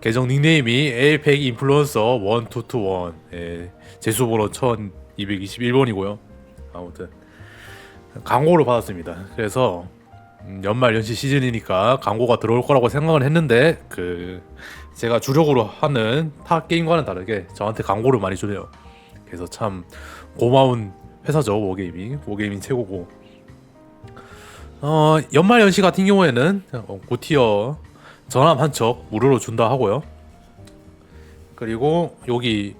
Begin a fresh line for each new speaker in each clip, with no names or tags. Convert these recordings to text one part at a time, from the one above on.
계정 닉네임이 에이펙 인플루언서 1221 예, 제수번호 1221번이고요. 아무튼 광고를 받았습니다. 그래서 음, 연말 연시 시즌이니까 광고가 들어올 거라고 생각을 했는데 그 제가 주력으로 하는 타 게임과는 다르게 저한테 광고를 많이 주네요. 그래서 참 고마운 회사죠 워게임이 워게임이 최고고. 어 연말 연시 같은 경우에는 어, 고티어 전함 한 척 무료로 준다 하고요. 그리고 여기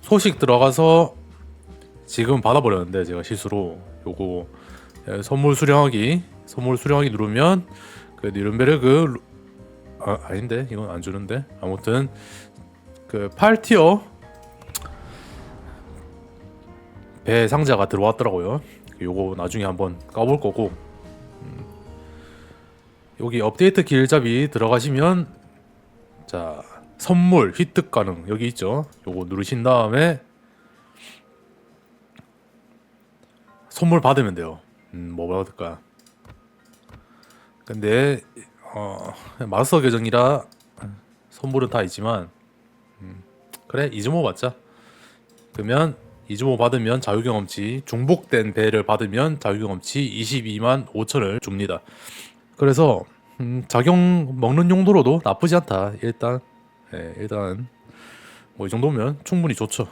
소식 들어가서 지금 받아버렸는데 제가 실수로 요거 예, 선물 수령하기 선물 수령하기 누르면 그 니른베르그 루- 아 아닌데 이건 안 주는데 아무튼 그 8티어 배 상자가 들어왔더라고요. 요거 나중에 한번 까볼 거고 여기 업데이트 길잡이 들어가시면 자 선물 획득 가능 여기 있죠? 요거 누르신 다음에 선물 받으면 돼요. 음뭐 받을까? 근데 어 마스터 계정이라 선물은 다 있지만 음, 그래 이즈모 받자. 그러면 이즈모 받으면 자유경험치 중복된 배를 받으면 자유경험치 22만 5천을 줍니다 그래서 음, 작용 먹는 용도로도 나쁘지 않다. 일단 예, 일단 뭐 이 정도면 충분히 좋죠.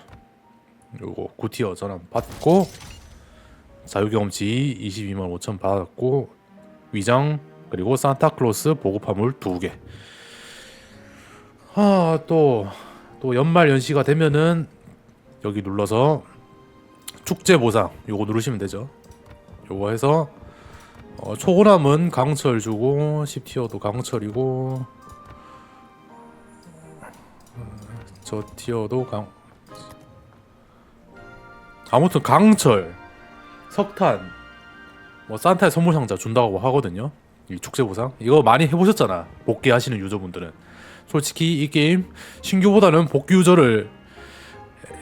요거 9티어 전환 받고 자유경험치 22만 5천 받았고 위장 그리고 산타클로스 보급화물 두 개. 아또또 또 연말 연시가 되면은 여기 눌러서 축제 보상 요거 누르시면 되죠. 요거 해서 어, 초고남은 강철 주고 10티어도 강철이고. 어, 저 티어도 강 아무튼 강철 석탄 뭐 산타의 선물 상자 준다고 하거든요. 이 축제 보상. 이거 많이 해보셨잖아. 복귀 하시는 유저분들은. 솔직히 이 게임 신규보다는 복귀 유저를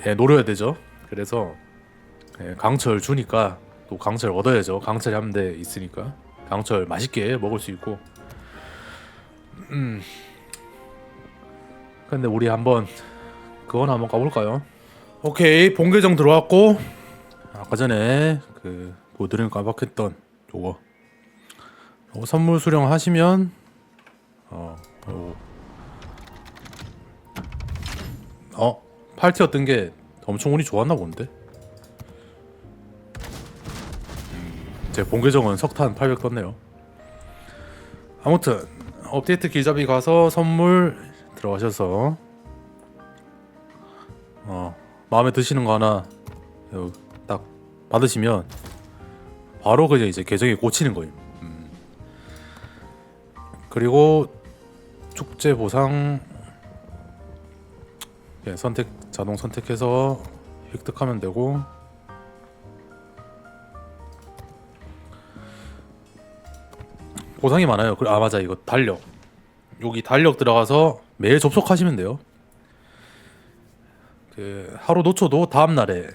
예, 노려야 되죠. 그래서 예, 강철 주니까 또 강철 얻어야죠. 강철이 한대 있으니까 강철 맛있게 먹을 수 있고. 음. 근데 우리 한번 그건 한번 가볼까요? 오케이 본 계정 들어왔고 아까 전에 그 보드림 깜빡했던 요거 요거 선물 수령 하시면 어 요거 어 8티였던 게 엄청 운이 좋았나 본데 제 본계정은 석탄 800 떴네요. 아무튼 업데이트 길잡이 가서 선물 들어가셔서 어 마음에 드시는 거 하나 요, 딱 받으시면 바로 그냥 이제 계정에 꽂히는 거예요. 음. 그리고 축제 보상 예, 선택 자동 선택해서 획득하면 되고 보상이 많아요. 그래, 아 맞아 이거 달력. 여기 달력 들어가서 매일 접속하시면 돼요. 그 하루 놓쳐도 다음 날에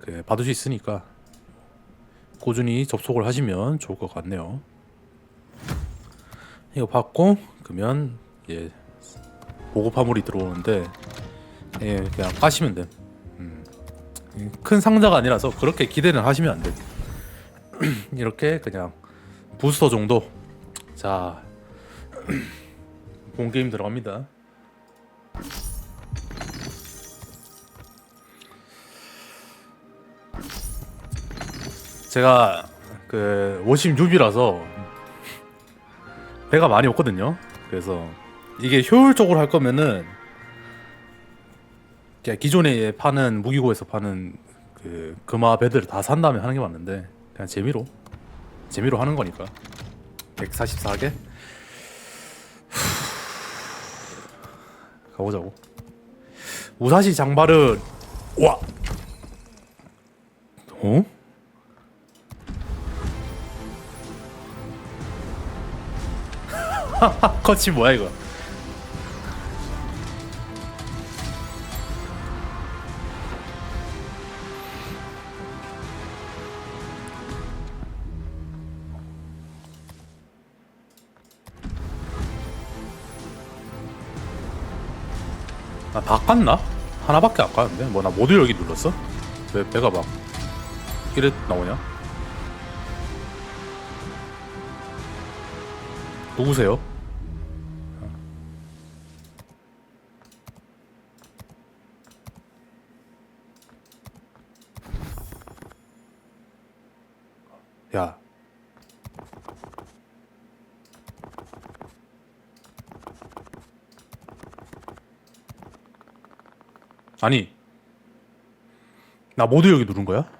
그 받을 수 있으니까 꾸준히 접속을 하시면 좋을 것 같네요. 이거 받고 그러면 예 보급 화물이 들어오는데 예 그냥 까시면 돼. 음. 큰 상자가 아니라서 그렇게 기대는 하시면 안 돼. 이렇게 그냥 부스터 정도 자, 본 게임 들어갑니다. 제가 그 56이라서 배가 많이 없거든요. 그래서 이게 효율적으로 할 거면은 그냥 기존에 파는 무기고에서 파는 그 금화 배들을 다 산 다음에 하는 게 맞는데 그냥 재미로 재미로 하는 거니까. 144개? 가보자고. 우사시 장발은 와. 어? 컷이 뭐야 이거? 나다 깠나? 하나밖에 안 깠는데? 뭐 나 모두 열기 눌렀어? 왜 배가 막 이래 나오냐? 누구세요? 야. 아니. 나 모두 여기 누른 거야?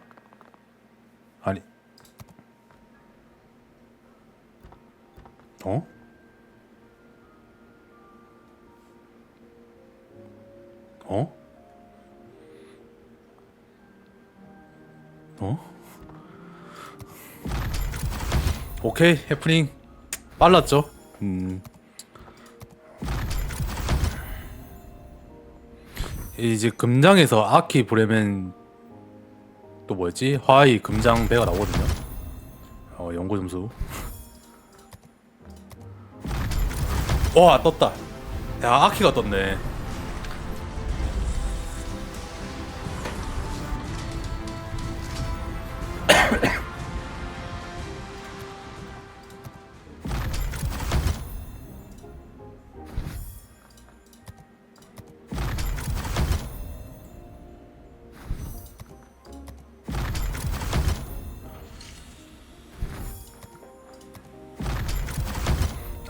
아니. 어? 어? 어? 오케이 해프닝 빨랐죠. 음. 이제 금장에서 아키 브레멘 또 뭐였지? 화이 금장 배가 나오거든요. 어 연구 점수. 와 떴다. 야 아키가 떴네.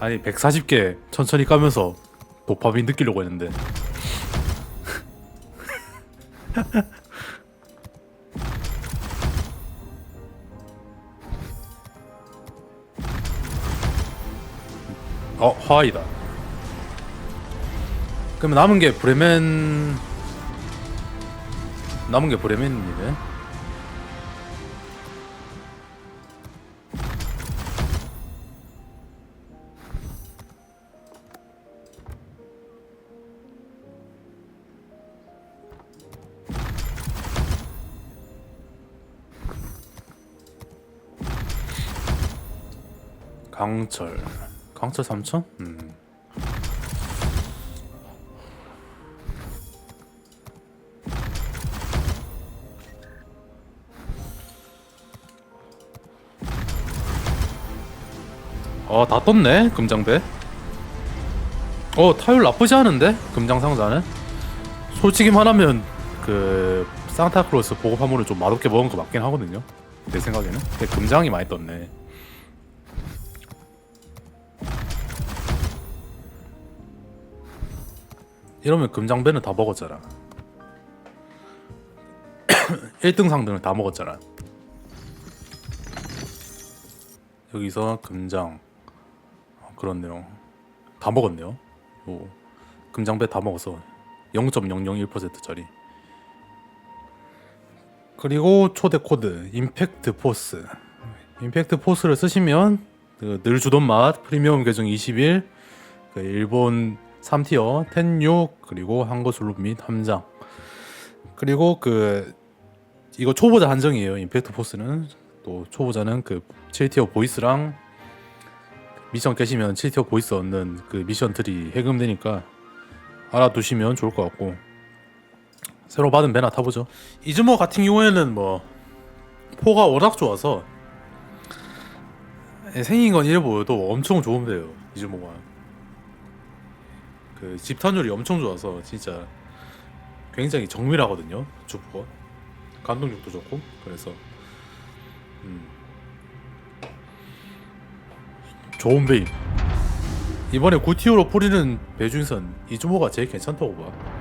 아니 140개 천천히 까면서 도파민 느끼려고 했는데. 어 화이다. 그러면 남은 게 브레멘 남은 게 브레멘이네 강철 강철 3천? 음. 어, 다 떴네, 금장배. 어, 타율 나쁘지 않은데? 금장 상자는? 솔직히 말하면, 그, 산타클로스 보급 화물을 좀 맛없게 먹은 거 맞긴 하거든요. 내 생각에는. 근데 금장이 많이 떴네. 이러면 금장배는 다 먹었잖아. 1등 상등을 다 먹었잖아. 여기서 금장 어, 그렇네요. 다 먹었네요. 오, 금장배 다 먹었어. 0.001%짜리. 그리고 초대 코드 임팩트 포스. 임팩트 포스를 쓰시면 그 늘 주던 맛 프리미엄 계정 21, 그 일본 3티어 텐6 그리고 한거슬룹 및 함장. 그리고 그 이거 초보자 한정이에요 임팩트 포스는. 또 초보자는 그 7티어 보이스랑 미션 깨시면 7티어 보이스 얻는 그 미션들이 해금되니까 알아두시면 좋을 것 같고. 새로 받은 배나 타보죠. 이즈모 같은 경우에는 뭐 포가 워낙 좋아서 생긴 건 이래 보여도 엄청 좋은 배예요 이즈모가 그 집탄율이 엄청 좋아서 진짜 굉장히 정밀하거든요 주포가. 감독력도 좋고 그래서. 음. 좋은 배임. 이번에 구티오로 뿌리는 배 중에선 이주모가 제일 괜찮다고 봐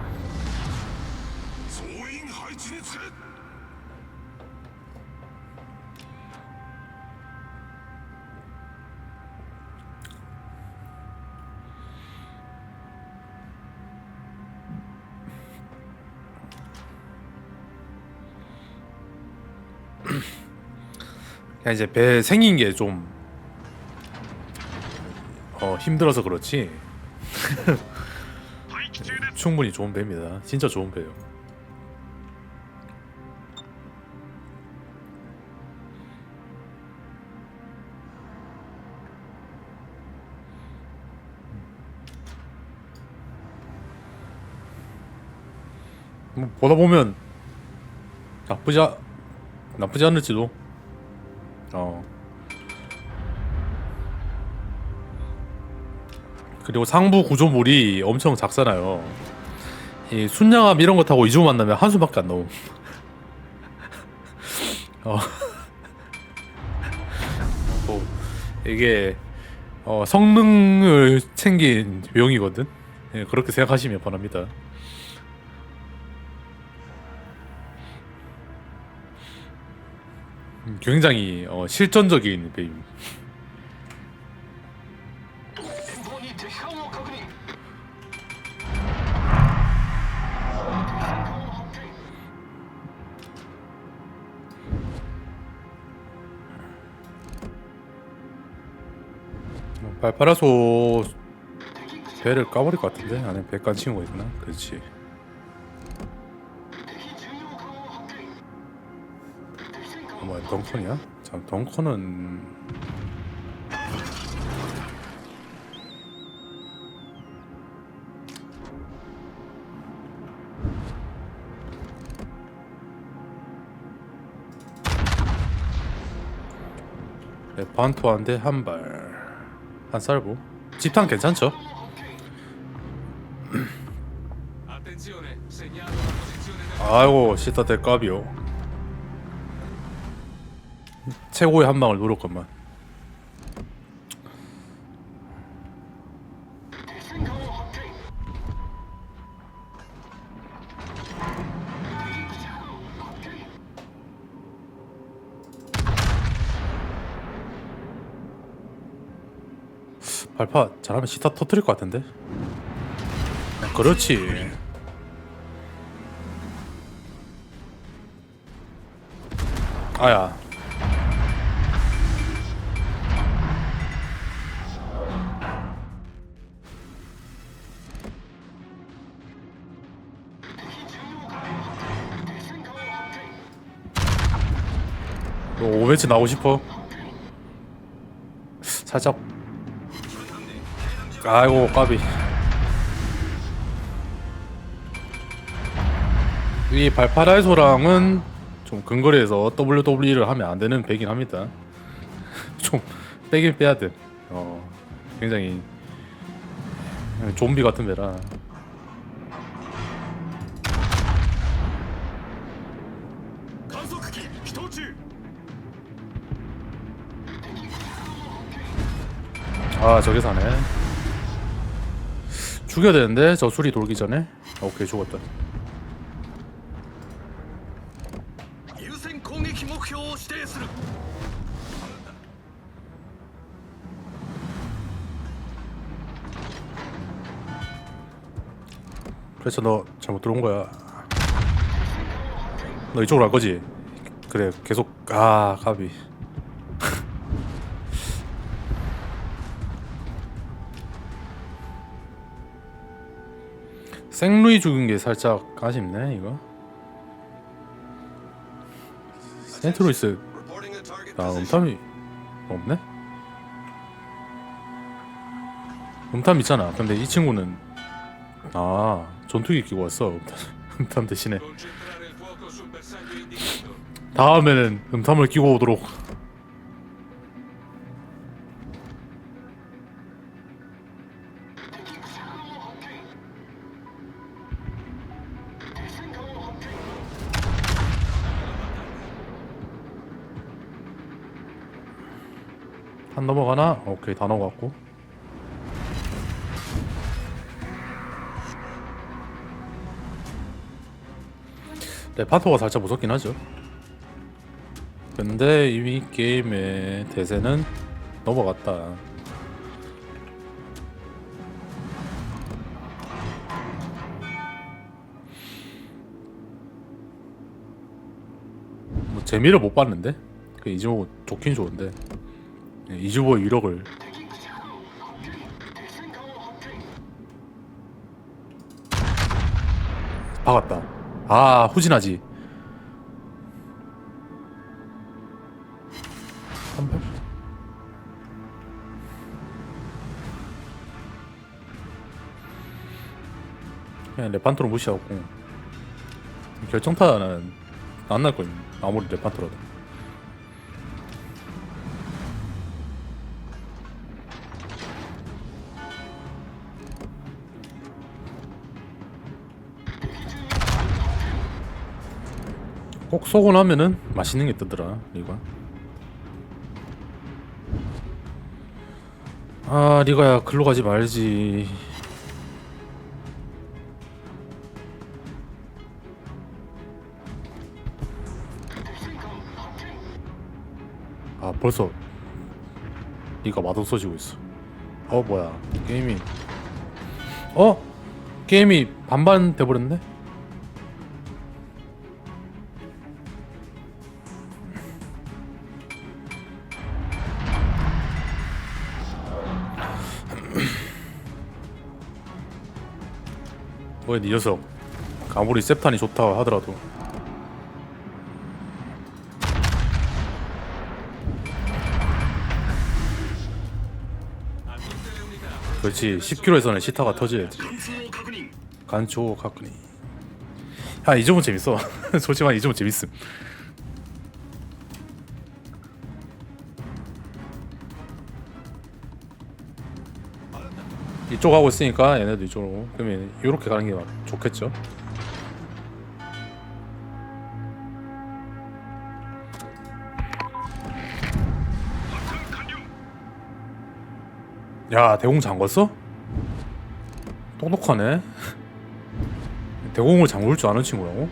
그냥 이제 배 생긴 게좀 어, 힘들어서 그렇지 충분히 좋은 배입니다. 진짜 좋은 배요. 뭐 보다 보면 나쁘지 아, 나쁘지 않을지도. 어. 그리고 상부 구조물이 엄청 작잖아요. 이 순양함 이런 거 타고 이주 만나면 한숨밖에 안 나옴. 어. 뭐 이게 어, 성능을 챙긴 유형이거든. 예, 그렇게 생각하시면 바랍니다. 굉장히 어, 실전적인 게임.
뭐,
발파라소 배를 까버릴 것 같은데? 안에 배깐 치는 거 있구나. 그렇지. 뭐야 덩컨이야? 참 덩컨은 네, 반토한데 한 발, 한 쌀보. 집탄 괜찮죠? 아이고 시타 대값이요. 최고의 한 방을 노렸건만. 발파 잘하면 시타 터트릴 것 같은데. 아, 그렇지. 아야. 너 오벤치 나오고 싶어? 살짝. 아이고 까비. 이 발파라이소랑은 좀 근거리에서 WWE를 하면 안 되는 배긴 합니다. 좀 빼긴 빼야 돼. 어, 굉장히 좀비 같은 배라 아 저기 사네. 죽여야 되는데? 저 술이 돌기 전에? 오케이 죽었다. 그래서 너 잘못 들어온 거야. 너 이쪽으로 갈 거지? 그래 계속 아 갑이 생루이 죽은 게 살짝 아쉽네 이거. 센트로이스 아. 음탐이 없네? 음탐 있잖아. 근데 이 친구는 아 전투기 끼고 왔어. 음탐, 대신에. 다음에는 음탐을 끼고 오도록. 한 넘어가나? 오케이 다 넘어갔고. 레파토가 살짝 무섭긴 하죠. 근데 이미 게임의 대세는 넘어갔다. 뭐 재미를 못 봤는데? 그 이즈모 좋긴 좋은데 예, 이즈모의 위력을. 박았다. 아 후진하지. 그냥 레판토로 무시하고. 결정타는 안 날 거임. 아무리 레판토라도. 꼭 쏘고 나면은 맛있는 게 뜨더라 리가. 아 리가야 글로 가지 말지. 아 벌써 니가 맛없어지고 있어 어 뭐야 게임이 어? 게임이 반반 돼버렸네? 뭐야 니 네 녀석 아무리 세탄이 좋다 하더라도. 그렇지. 10km에서는 시타가 터져야지 간초 카크니. 아 이점은 재밌어. 솔직히 말이 점은 재밌음. 이쪽 하고 있으니까 얘네도 이쪽으로 그러면 이렇게 가는 게 좋겠죠 야 대공 잠궜어? 똑똑하네 대공을 잠글 줄 아는 친구라고?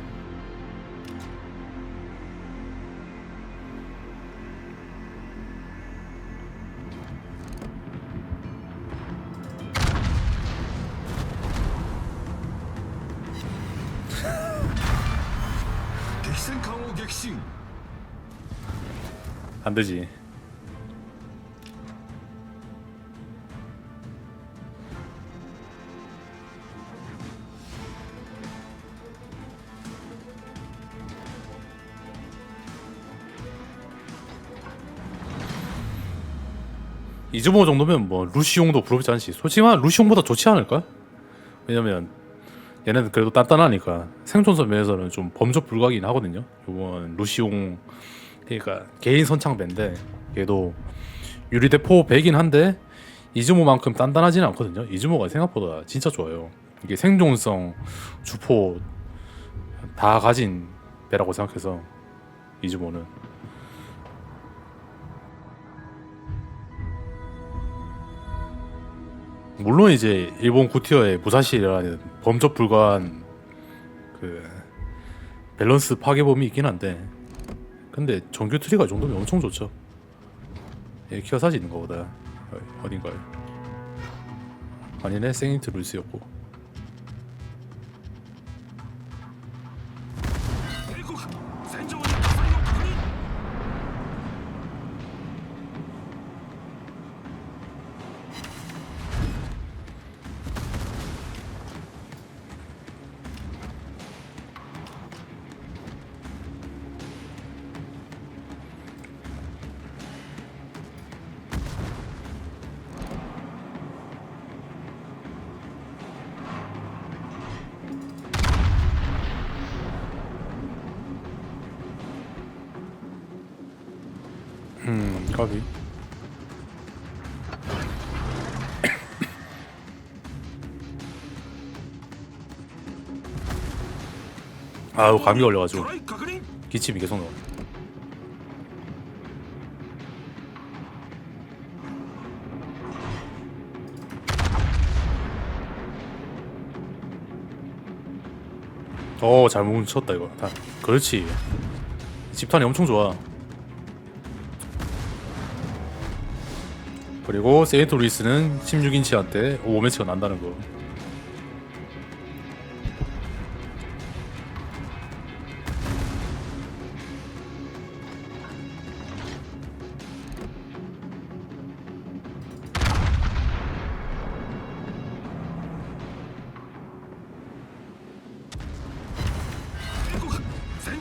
안 되지. 이즈모 정도면 뭐 루시용도 부럽지 않지. 솔직히 말 루시용보다 좋지 않을까? 왜냐면 얘네는 그래도 단단하니까 생존선 면에서는 좀 범접 불가긴 하거든요. 이번 루시용 그러니까 개인 선창배인데 얘도 유리대포 100인 한데 이즈모만큼 단단하지는 않거든요. 이즈모가 생각보다 진짜 좋아요. 이게 생존성, 주포 다 가진 배라고 생각해서 이즈모는 물론 이제 일본 구티어의 무사시라는 범접 불가한 그 밸런스 파괴범이 있긴 한데 근데 정규 트리가 이 정도면 엄청 좋죠. 예, 키어사지 있는 거보다 어, 어딘가요? 아니네 세인트 루이스였고 아우 감기 걸려가지고. 기침이 계속 나와. 어잘 뭉쳤다 이거. 다. 그렇지. 집탄이 엄청 좋아. 그리고 세인트 루이스는 16인치한테 5매치가 난다는 거.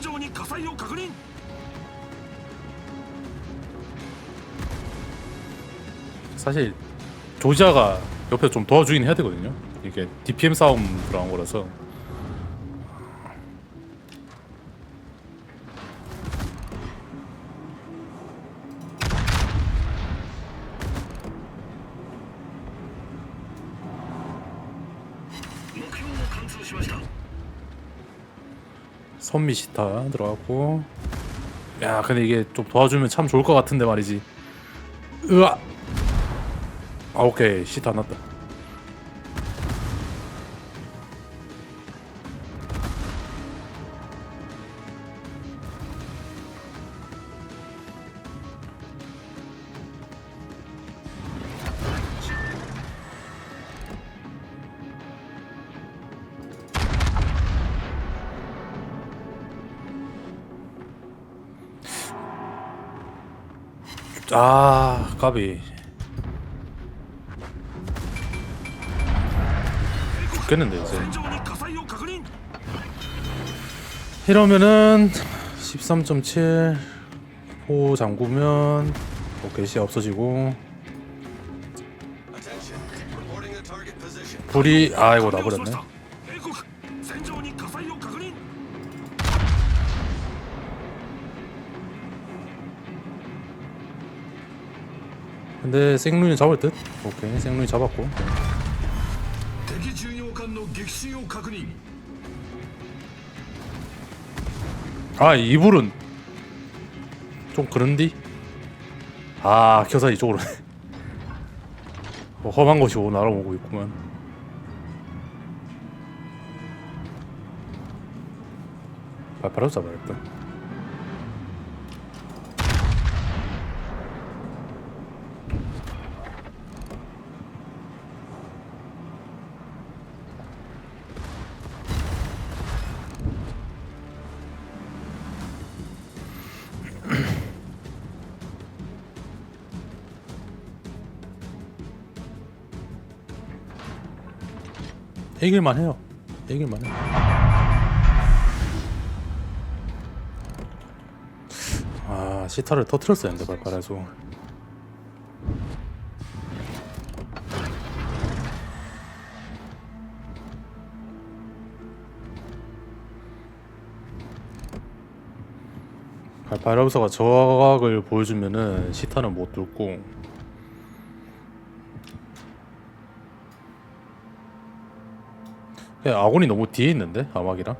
戦場に火災を確認
사실 조지아가 옆에 좀 도와주긴 해야 되거든요. 이게 DPM 싸움 들어간 거라서 선미 시타 들어갔고. 야 근데 이게 좀 도와주면 참 좋을 것 같은데 말이지. 으아! 아 오케이. 시타 났다 아 까비. 죽겠는데 이제. 이러면은 13.7호 잠구면 오케이 시 없어지고. 불이 아이고 나버렸네.
네,
근데 생룬이 잡을 듯? 오케이 생룬이 잡았고. 아 이불은 좀 그런디? 아 켜사 이쪽으로 뭐 험한 곳이 오 날아오고 있구만. 발바로 잡아야겠다. 이길만 해요. 이길만 해 아, 시타를 터트렸어야 했는데 발바라서. 발바라우서가 저각을 보여주면은 시타는 못 뚫고 야, 아군이 너무 뒤에 있는데 아막이랑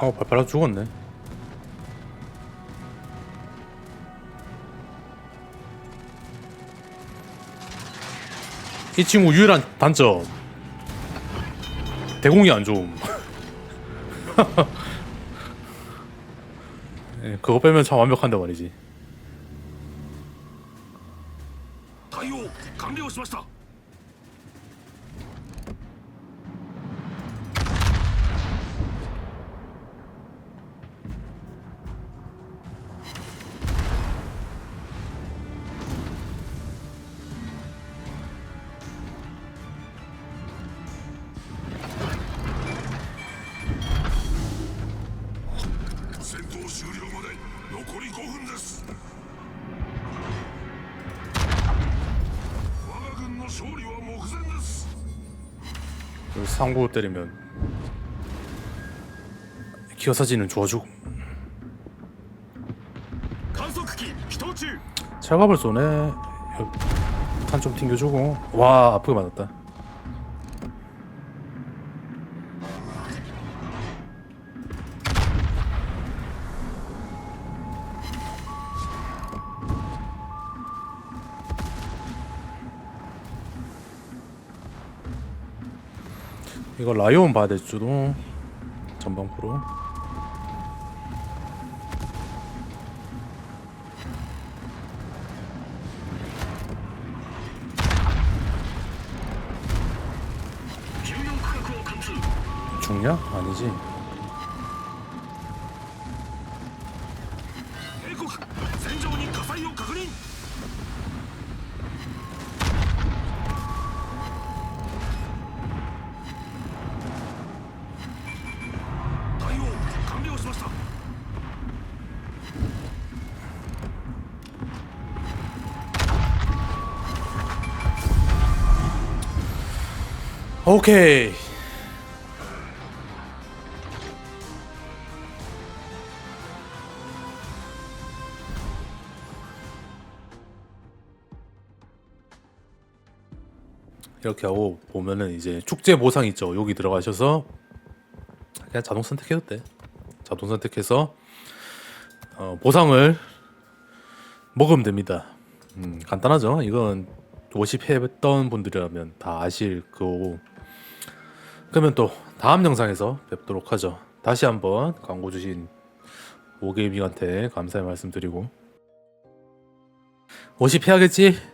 어 발바라 죽었네. 이 친구 유일한 단점. 대공이 안 좋음. 예, 그거 빼면 참 완벽한데 말이지 상고 때리면 기어사진은 좋아주고. 철갑을 쏘네. 탄 좀 튕겨주고. 와 아프게 맞았다. 이거 라이온 봐야 될 수도 전방프로 죽냐? 아니지 오케이. 이렇게 하고 보면은 이제 축제 보상 있죠. 여기 들어가셔서 그냥 자동 선택해도 돼. 자동 선택해서 어, 보상을 먹으면 됩니다. 음, 간단하죠. 이건 50 했던 분들이라면 다 아실 거고 그러면 또 다음 영상에서 뵙도록 하죠. 다시 한번 광고 주신 오게이밍한테 감사의 말씀 드리고 50 해야겠지?